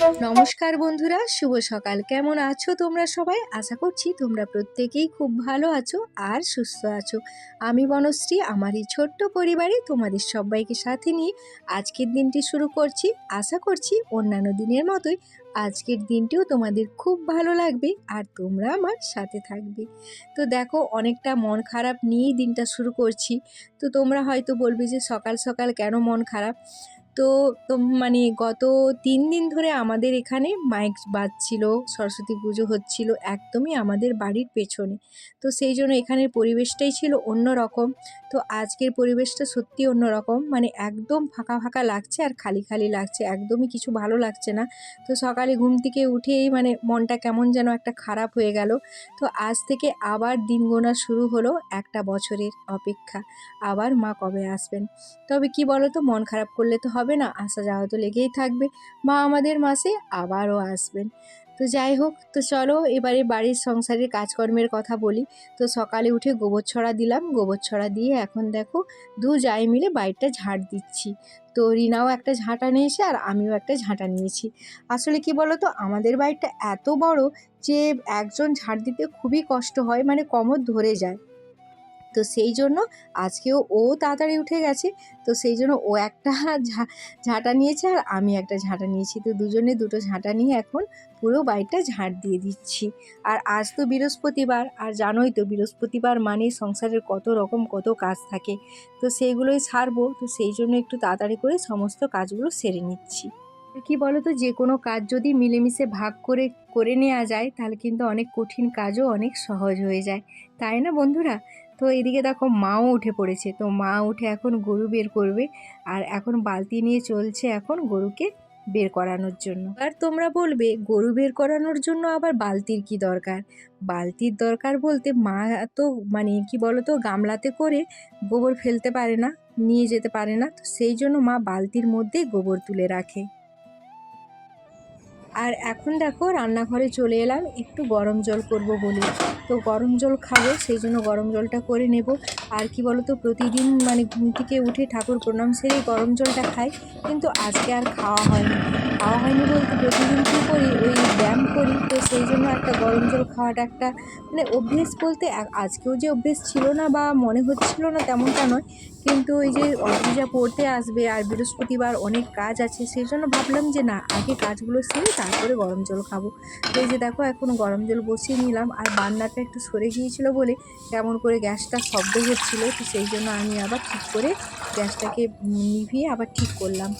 নমস্কার বন্ধুরা, শুভ সকাল। কেমন আছো তোমরা সবাই? আশা করছি তোমরা প্রত্যেকেই খুব ভালো আছো আর সুস্থ আছো। আমি বনশ্রী, আমার এই ছোট্ট পরিবারে তোমাদের সবাইকে সাথে নিয়ে আজকের দিনটি শুরু করছি। আশা করছি অন্যান্য দিনের মতোই আজকের দিনটিও তোমাদের খুব ভালো লাগবে আর তোমরা আমার সাথে থাকবে। তো দেখো, অনেকটা মন খারাপ নিয়েই দিনটা শুরু করছি। তো তোমরা হয়তো বলবে যে সকাল সকাল কেন মন খারাপ? তো মানে গত তিন দিন ধরে আমাদের এখানে মাইক বাজছিল, সরস্বতী পুজো হচ্ছিল একদমই আমাদের বাড়ির পেছনে। তো সেই জন্য এখানের পরিবেশটাই ছিল অন্য রকম তো আজকের পরিবেশটা সত্যি অন্য রকম মানে একদম ফাঁকা ফাঁকা লাগছে আর খালি খালি লাগছে, একদমই কিছু ভালো লাগছে না। তো সকালে ঘুম থেকে উঠেই মানে মনটা কেমন যেন একটা খারাপ হয়ে গেল। তো আজ থেকে আবার দিন গোনা শুরু হলো একটা বছরের অপেক্ষা। আবার মা কবে আসবেন? তবে কি বলো তো মন খারাপ করলে তো হবে না আসা যাওয়া তো লেগেই থাকবে। মা আমাদের মাসে আবারও আসবেন। তো যাই হোক, তো চলো এবারে বাড়ির সংসারের কাজকর্মের কথা বলি। তো সকালে উঠে গোবর ছড়া দিলাম। গোবর ছড়া দিয়ে এখন দেখো দু যাই মিলে বাড়িটা ঝাড় দিচ্ছি। তো রিনাও একটা ঝাঁটা নিয়েছে আর আমিও একটা ঝাঁটা নিয়েছি। আসলে কি বলো তো আমাদের বাড়িটা এত বড় যে একজন ঝাড় দিতে খুবই কষ্ট হয় মানে কোমর ধরে যায়। তো সেই জন্য আজকেও ও তাড়াতাড়ি উঠে গেছে। তো সেই জন্য ও একটা ঝাঁটা নিয়েছে আর আমি একটা ঝাঁটা নিয়েছি। তো দুজনে দুটো ঝাঁটা নিয়ে এখন পুরো বাড়িটা ঝাঁট দিয়ে দিচ্ছি। আর আজ তো বৃহস্পতিবার, আর জানোই তো বৃহস্পতিবার মানে সংসারের কত রকম কত কাজ থাকে। তো সেইগুলোই ছাড়বো তো সেই জন্য একটু তাড়াতাড়ি করে সমস্ত কাজগুলো সেরে নিচ্ছি। কি বলো তো, যে কোনো কাজ যদি মিলেমিশে ভাগ করে করে নেওয়া যায়, তাহলে কিন্তু অনেক কঠিন কাজও অনেক সহজ হয়ে যায়। তাই না বন্ধুরা? তো এদিকে দেখো মাও উঠে পড়েছে। তো মা উঠে এখন গরু বের করবে আর এখন বালতি নিয়ে চলছে এখন গরুকে বের করানোর জন্য। আর তোমরা বলবে, গরু বের করানোর জন্য আবার বালতির কি দরকার? বালতির দরকার বলতে মা তো মানে কি বলো তো গামলাতে করে গোবর ফেলতে পারে না, নিয়ে যেতে পারে না। তো সেই জন্য মা বালতির মধ্যেই গোবর তুলে রাখে। আর এখন দেখো রান্নাঘরে চলে এলাম, একটু গরম জল করব বলে। তো গরম জল খাব, সেই জন্য গরম জলটা করে নেব। আর কি বলো তো প্রতিদিন মানে ঘুম থেকে উঠে ঠাকুর প্রণাম সেরেই গরম জলটা খাই, কিন্তু আজকে আর খাওয়া হয়নি। খাওয়া হয়নি বলতে প্রতিদিন কী করি? ওই ব্যায়াম করি। তো সেই জন্য একটা গরম জল খাওয়াটা একটা মানে অভ্যেস বলতে আজকেও যে অভ্যেস ছিল না বা মনে হচ্ছিল না তেমনটা নয়। কিন্তু ওই যে অর্পিজা পড়তে আসবে আর বৃহস্পতিবার অনেক কাজ আছে, সেই জন্য ভাবলাম যে না, আগে কাজগুলো সেরে তারপরে গরম জল খাব। এই যে দেখো, এখন গরম জল বসিয়ে নিলাম আর বান্নাটা একটু সরে গিয়েছিল বলে কেমন করে গ্যাসটা শব্দ হচ্ছিল, তো সেই জন্য আমি আবার ঠিক করে গ্যাসটাকে নিভিয়ে আবার ঠিক করলাম।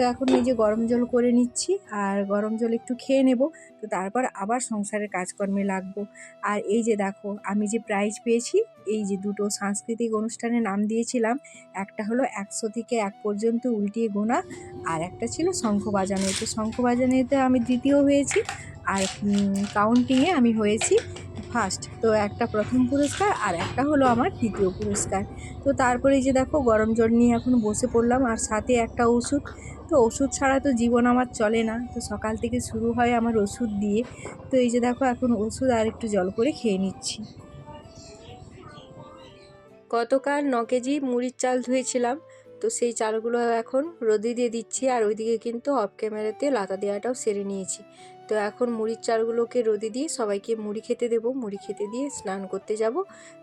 তো এখন এই যে গরম জল করে নিচ্ছি, আর গরম জল একটু খেয়ে নেব, তো তারপর আবার সংসারের কাজকর্মে লাগবো। আর এই যে দেখো, আমি যে প্রাইজ পেয়েছি, এই যে দুটো সাংস্কৃতিক অনুষ্ঠানে নাম দিয়েছিলাম, একটা হলো একশো থেকে এক পর্যন্ত উল্টিয়ে গোনা, আর একটা ছিল শঙ্খ বাজানো তো শঙ্খ বাজানোতে আমি দ্বিতীয় হয়েছি, আর কাউন্টিংয়ে আমি হয়েছি। ফার্স্ট তো একটা প্রথম পুরস্কার আর একটা হলো আমার দ্বিতীয় পুরস্কার। তো তারপরে যে দেখো, গরম জল নিয়ে এখন বসে পড়লাম আর সাথে একটা ওষুধ। তো ওষুধ ছাড়া তো জীবন আমার চলে না। তো সকাল থেকে শুরু হয় আমার ওষুধ দিয়ে। তো এই যে দেখো, এখন ওষুধ আর একটু জল করে খেয়ে নিচ্ছি। গতকাল ন কেজি মুড়ির চাল ধুয়েছিলাম। তো সেই চালগুলো এখন রোদে দিয়ে দিচ্ছি আর ওইদিকে কিন্তু অফ ক্যামেরাতে লাতা দেওয়াটাও সেরে নিয়েছি। তো এখন মুড়ির চালগুলোকে রোদে দিয়ে সবাইকে মুড়ি খেতে দেব। মুড়ি খেতে দিয়ে স্নান করতে যাব।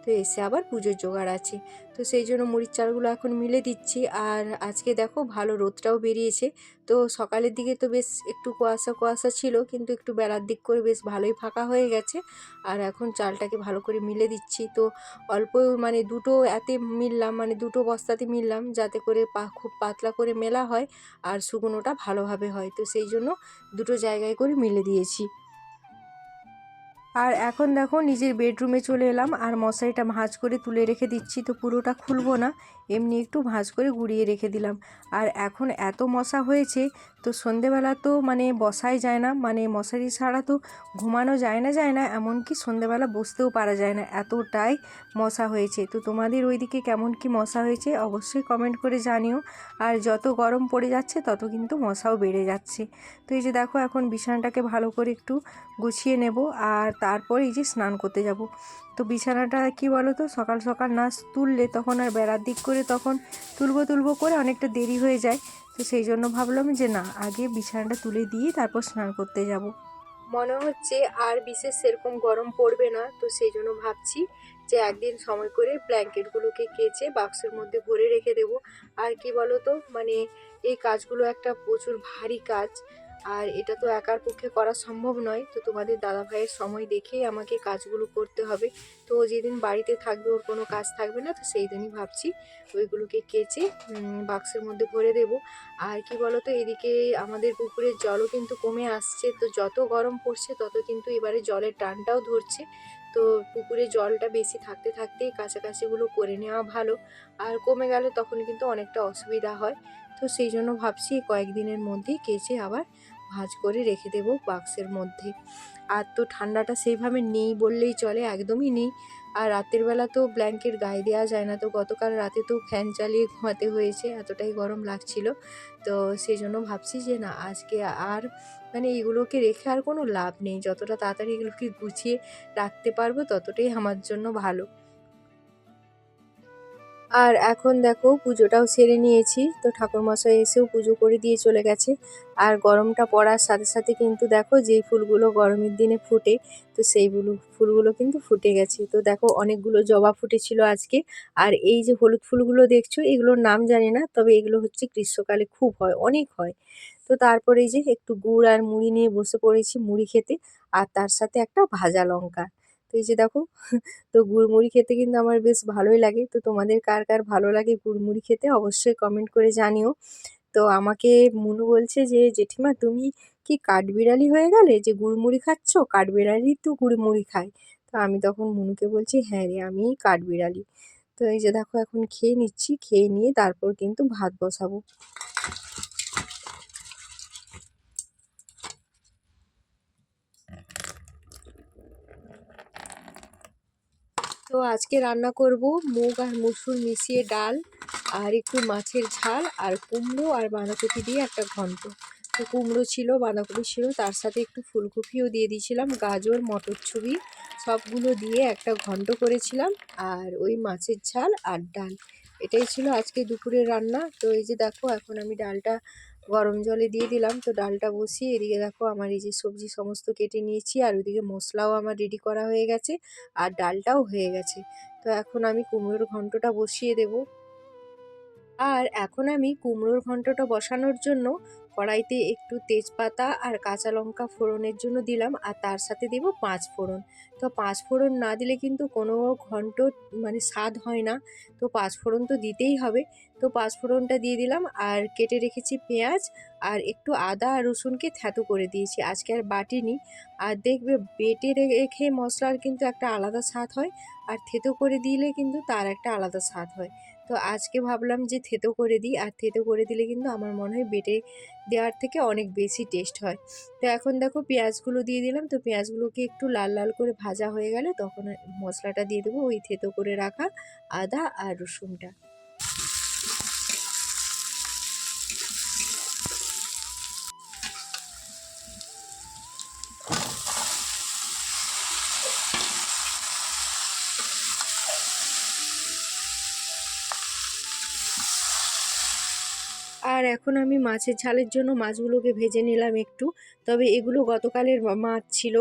তো এসে আবার পুজোর জোগাড় আছে। তো সেই জন্য মুড়ির চালগুলো এখন মিলে দিচ্ছি। আর আজকে দেখো ভালো রোদটাও বেরিয়েছে। তো সকালের দিকে তো বেশ একটু কুয়াশা কুয়াশা ছিল, কিন্তু একটু বেলার দিক করে বেশ ভালোই ফাঁকা হয়ে গেছে। আর এখন চালটাকে ভালো করে মিলে দিচ্ছি। তো অল্প মানে দুটো এতে মিললাম মানে দুটো বস্তাতে মিললাম যাতে করে পা খুব পাতলা করে মেলা হয় আর শুকনোটা ভালোভাবে হয়। তো সেই জন্য দুটো জায়গায় করে মিলে দিয়েছি। আর এখন দেখো নিজের বেডরুমে চলে এলাম আর মশারিটা ভাঁজ করে তুলে রেখে দিচ্ছি তো পুরোটা খুলবো না। এমনি একটু ভাঁজ করে গুড়িয়ে রেখে দিলাম। আর এখন এত মশা হয়েছে তো সন্ধেবেলা তো মানে বসাই যায় না মানে মশারি ছাড়া তো ঘুমানো যায় না যায় না, এমনকি সন্ধেবেলা বসতেও পারা যায় না, এতটাই মশা হয়েছে। তো তোমাদের ওইদিকে কেমন কি মশা হয়েছে অবশ্যই কমেন্ট করে জানিও। আর যত গরম পড়ে যাচ্ছে তত কিন্তু মশাও বেড়ে যাচ্ছে। তো এই যে দেখো এখন বিছানাটাকে ভালো করে একটু গুছিয়ে নেব। আর তারপর এই যে স্নান করতে যাব। তো বিছানাটা কি বলো তো সকাল সকাল না তুললে তখন আর বেড়ার দিক করে তখন তুলবো তুলবো করে অনেকটা দেরি হয়ে যায়। তো সেই জন্য ভাবলাম যে না, আগে বিছানাটা তুলে দিয়ে তারপর স্নান করতে যাব। মনে হচ্ছে আর বিশেষ সেরকম গরম পড়বে না। তো সেই জন্য ভাবছি যে একদিন সময় করে ব্ল্যাঙ্কেটগুলোকে কেচে বাক্সের মধ্যে ভরে রেখে দেবো। আর কি বলো তো মানে এই কাজগুলো একটা প্রচুর ভারী কাজ। আর এটা তো একার পক্ষে করা সম্ভব নয়। তো তোমাদের দাদা ভাইয়ের সময় দেখেই আমাকে কাজগুলো করতে হবে। তো যেদিন বাড়িতে থাকবে, ওর কোনো কাজ থাকবে না, তো সেই দিনই ভাবছি ওইগুলোকে কেচে বাক্সের মধ্যে ভরে দেব। আর কি বলো তো এদিকে আমাদের পুকুরের জলও কিন্তু কমে আসছে। তো যত গরম পড়ছে, তত কিন্তু এবারে জলের টানটাও ধরছে। তো পুকুরে জলটা বেশি থাকতে থাকতেই কাছাকাছিগুলো করে নেওয়া ভালো। আর কমে গেলে তখন কিন্তু অনেকটা অসুবিধা হয়। তো সেই জন্য ভাবছি কয়েকদিনের মধ্যেই কেচে আবার ভাঁজ করে রেখে দেবো বাক্সের মধ্যে। আর তো ঠান্ডাটা সেইভাবে নেই বললেই চলে, একদমই নেই। আর রাতের বেলা তো ব্ল্যাঙ্কেট গায়ে দেওয়া যায় না, তো গতকাল রাতে তো ফ্যান চালিয়ে ঘুমাতে হয়েছে, এতটাই গরম লাগছিল। তো সেই জন্য ভাবছি যে না, আজকে আর মানে এগুলোকে রেখে আর কোনো লাভ নেই, যতটা তাড়াতাড়ি এগুলোকে গুছিয়ে রাখতে পারব ততটাই আমার জন্য ভালো। আর এখন দেখো পুজোটাও সেরে নিয়েছি। তো ঠাকুরমশাই এসেও পুজো করে দিয়ে চলে গেছে। আর গরমটা পড়ার সাথে সাথে কিন্তু দেখো যেই ফুলগুলো গরমের দিনে ফুটে, তো সেইগুলো ফুলগুলো কিন্তু ফুটে গেছে। তো দেখো অনেকগুলো জবা ফুটেছিল আজকে। আর এই যে হলুদ ফুলগুলো দেখছ, এগুলোর নাম জানি না, তবে এগুলো হচ্ছে গ্রীষ্মকালে খুব হয়, অনেক হয়। তো তারপরে যে একটু গুড় আর মুড়ি নিয়ে বসে পড়েছি মুড়ি খেতে। আর তার সাথে একটা ভাজা লঙ্কা। তো এই যে দেখো, তো গুড়মুড়ি খেতে কিন্তু আমার বেশ ভালোই লাগে। তো তোমাদের কার কার ভালো লাগে গুড়মুড়ি খেতে অবশ্যই কমেন্ট করে জানিও। তো আমাকে মুনু বলছে যে, জেঠিমা, তুমি কি কাঠবিড়ালি হয়ে গেলে যে গুড়মুড়ি খাচ্ছ? কাঠবিড়ালি তো গুড়মুড়ি খায়। তো আমি তখন মুনুকে বলছি হ্যাঁ রে, আমি কাঠবিড়ালি। তো এই যে দেখো, এখন খেয়ে নিচ্ছি, খেয়ে নিয়ে তারপর কিন্তু ভাত বসাবো। তো আজকে রান্না করব মুগ আর মুসুর মিশিয়ে ডাল আর একটু মাছের ঝাল আর কুমড়ো আর বাঁধাকপি দিয়ে একটা ঘন্ট। তো কুমড়ো ছিল, বাঁধাকপি ছিল, তার সাথে একটু ফুলকপিও দিয়ে দিয়েছিলাম, গাজর মটরছুরি সবগুলো দিয়ে একটা ঘন্ট করেছিলাম আর ওই মাছের ঝাল আর ডাল। এটাই ছিল আজকে দুপুরের রান্না। তো এই যে দেখো, এখন আমি ডালটা গরম জলে দিয়ে দিলাম। তো ডালটা বসিয়ে এদিকে দেখো আমার এই যে সবজি সমস্ত কেটে নিয়েছি আর ওইদিকে মশলাও আমার রেডি করা হয়ে গেছে আর ডালটাও হয়ে গেছে। তো এখন আমি কুমড়োর ঘন্টটা বসিয়ে দেব। আর এখন আমি কুমড়োর ঘন্টটা বসানোর জন্য কড়াইতে একটু তেজপাতা আর কাঁচা লঙ্কা ফোড়নের জন্য দিলাম আর তার সাথে দেব পাঁচ ফোড়ন। তো পাঁচ ফোড়ন না দিলে কিন্তু কোনো ঘন্ট মানে স্বাদ হয় না। তো পাঁচ ফোড়ন তো দিতেই হবে। তো পাঁচ ফোড়নটা দিয়ে দিলাম আর কেটে রেখেছি পেঁয়াজ আর একটু আদা আর রসুনকে থ্যাতো করে দিয়েছি। আজকে আর বাটিনি। আর দেখবে বেটে রেখে মশলার কিন্তু একটা আলাদা স্বাদ হয়। আর থেতো করে দিলে কিন্তু তার একটা আলাদা স্বাদ হয়। তো আজকে ভাবলাম যে থেতো করে দিই। আর থেতো করে দিলে কিন্তু আমার মনে হয় বেটে দেওয়ার থেকে অনেক বেশি টেস্ট হয়। তো এখন দেখো পেঁয়াজগুলো দিয়ে দিলাম। তো পেঁয়াজগুলোকে একটু লাল লাল করে ভাজা হয়ে গেলে তখন মশলাটা দিয়ে দেবো ওই থেতো করে রাখা আদা আর রসুনটা। আর এখন আমি মাছের ঝালের জন্য মাছগুলোকে ভেজে নিলাম একটু। তবে এগুলো গতকালের মাছ ছিল,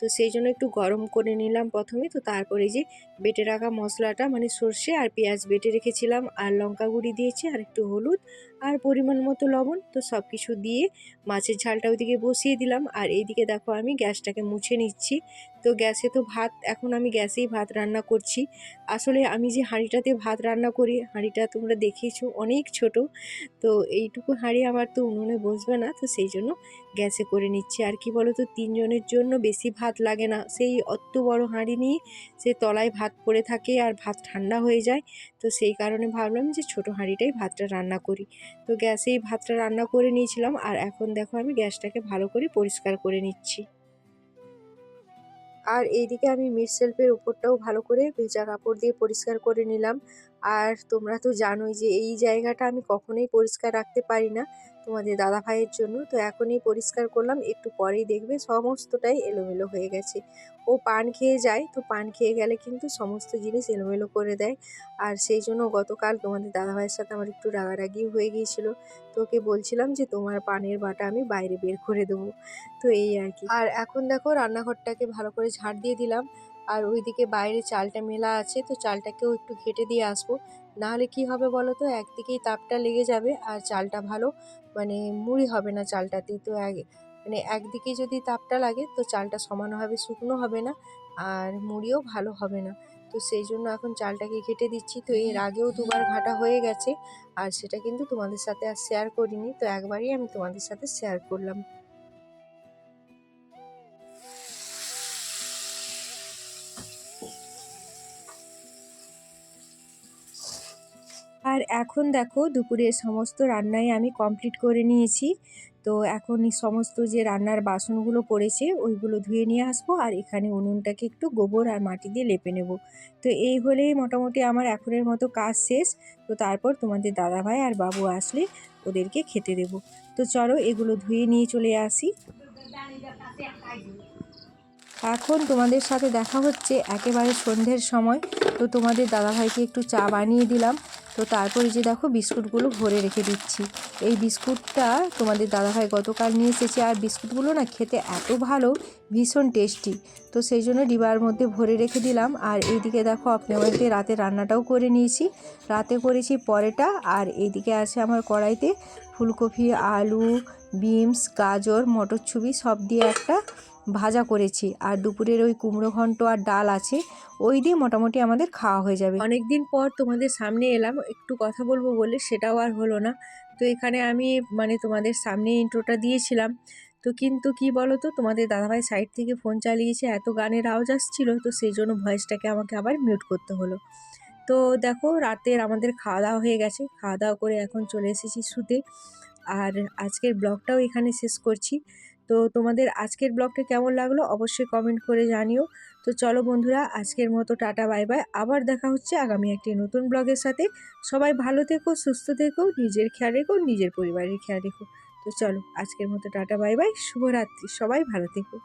তো সেই জন্য একটু গরম করে নিলাম প্রথমে। তো তারপরে যে বেটে রাখা মশলাটা মানে সর্ষে আর পেঁয়াজ বেটে রেখেছিলাম, আর লঙ্কা গুঁড়ি দিয়েছি, আর একটু হলুদ, আর পরিমাণ মতো লবণ। তো সব কিছু দিয়ে মাছের ঝালটা ওইদিকে বসিয়ে দিলাম। আর এইদিকে দেখো আমি গ্যাসটাকে মুছে নিচ্ছি। তো গ্যাসে তো ভাত, এখন আমি গ্যাসেই ভাত রান্না করছি। আসলে আমি যে হাঁড়িটাতে ভাত রান্না করি, হাঁড়িটা তোমরা দেখেইছো, অনেক ছোট। তো এইটুকু হাঁড়ি আমার তো উনুনে বসবে না, তো সেই জন্য গ্যাসে করে নিচ্ছি। আর কি বলো তো তিনজনের জন্য বেশি ভাত লাগে না। সেই অত বড় হাঁড়ি নিয়ে সে তলায় ভাত পড়ে থাকে আর ভাত ঠান্ডা হয়ে যায়। তো সেই কারণে ভাবলাম যে ছোট হাঁড়িটাই ভাতটা রান্না করি। তো গ্যাসেই ভাতটা রান্না করে নিয়েছিলাম, আর এখন দেখো আমি গ্যাসটাকে ভালো করে পরিষ্কার করে নিচ্ছি। আর এইদিকে আমি মিট শেল্ফের উপরটাও ভালো করে ভেজা কাপড় দিয়ে পরিষ্কার করে নিলাম। আর তোমরা তো জানোই যে এই জায়গাটা আমি কখনোই পরিষ্কার রাখতে পারি না তোমাদের দাদা ভাইয়ের জন্য। তো এখনই পরিষ্কার করলাম, একটু পরেই দেখবে সমস্তটাই এলোমেলো হয়ে গেছে। ও পান খেয়ে যায়, তো পান খেয়ে গেলে কিন্তু সমস্ত জিনিস এলোমেলো করে দেয়। আর সেই জন্য গতকাল তোমাদের দাদা ভাইয়ের সাথে আমার একটু রাগারাগি হয়ে গিয়েছিল। তো ওকে বলছিলাম যে তোমার পানের বাটা আমি বাইরে বের করে দেবো। তো এই আর কি। আর এখন দেখো রান্নাঘরটাকে ভালো করে ঝাড় দিয়ে দিলাম। আর ওইদিকে বাইরে চালটা মেলা আছে, তো চালটাকেও একটু ঘেটে দিয়ে আসব। নাহলে কি হবে বলো তো? একদিকেই তাপটা লেগে যাবে আর চালটা ভালো মানে মুড়ি হবে না চালটাতে তো এক মানে একদিকে যদি তাপটা লাগে, তো চালটা সমানভাবে শুকনো হবে না আর মুড়িও ভালো হবে না। তো সেই জন্য এখন চালটাকে ঘেটে দিচ্ছি। তো এর আগেও দুবার ঘাটা হয়ে গেছে আর সেটা কিন্তু তোমাদের সাথে আর শেয়ার করিনি। তো একবারই আমি তোমাদের সাথে শেয়ার করলাম। আর এখন দেখো দুপুরের সমস্ত রান্নাই আমি কমপ্লিট করে নিয়েছি। তো এখন সমস্ত যে রান্নার বাসনগুলো পড়েছে, ওইগুলো ধুয়ে নিয়ে আসব আর এখানে উনুনটাকে একটু গোবর আর মাটি দিয়ে লেপে নেব। তো এই হলেই মোটামুটি আমার এখনের মতো কাজ শেষ। তো তারপর তোমাদের দাদাভাই আর বাবু আসলে ওদেরকে খেতে দেবো। তো চলো এগুলো ধুয়ে নিয়ে চলে আসি। এখন তোমাদের সাথে দেখা হচ্ছে একেবারে সন্ধ্যের সময়। তো তোমাদের দাদাভাইকে একটু চা বানিয়ে দিলাম। তো তারপরে যে দেখো বিস্কুটগুলো ভরে রেখে দিচ্ছি। এই বিস্কুটটা তোমাদের দাদাভাই গতকাল নিয়ে এসেছে। আর বিস্কুটগুলো না খেতে এত ভালো, ভীষণ টেস্টি। তো সেই জন্য ডিবার মধ্যে ভরে রেখে দিলাম। আর এইদিকে দেখো আপনি বাড়িতে রাতে রান্নাটাও করে নিয়েছি। রাতে করেছি পরেটা। আর এইদিকে আছে আমার কড়াইতে ফুলকপি, আলু, বিনস, গাজর মটরছুবি সব দিয়ে একটা ভাজা করেছি। আর দুপুরের ওই কুমড়ো ঘন্ট আর ডাল আছে, ওই দিয়ে মোটামুটি আমাদের খাওয়া হয়ে যাবে। অনেক দিন পর তোমাদের সামনে এলাম, একটু কথা বলব বলে, সেটাও আর হলো না। তো এখানে আমি মানে তোমাদের সামনে ইন্ট্রোটা দিয়েছিলাম। তো কিন্তু কি বলো তো তোমাদের দাদাভাই সাইড থেকে ফোন চালিয়েছে, এত গানের আওয়াজ আসছিল, তো সেই জন্য ভয়েসটাকে আমাকে আবার মিউট করতে হলো। তো দেখো, রাতের আমাদের খাওয়া দাওয়া হয়ে গেছে। খাওয়া দাওয়া করে এখন চলে এসেছি শুতে। আর আজকের ব্লগটাও এখানে শেষ করছি। তো তোমাদের আজকের ব্লগটা কেমন লাগল অবশ্যই কমেন্ট করে জানিও। তো চলো বন্ধুরা, আজকের মতো টাটা বাই বাই আবার দেখা হচ্ছে আগামী একটি নতুন ব্লগের সাথে। সবাই ভালো থেকো, সুস্থ থেকো, নিজের খেয়াল রেখো, নিজের পরিবারের খেয়াল রেখো। তো চলো, আজকের মতো টাটা বাই বাই শুভরাত্রি, সবাই ভালো থেকো।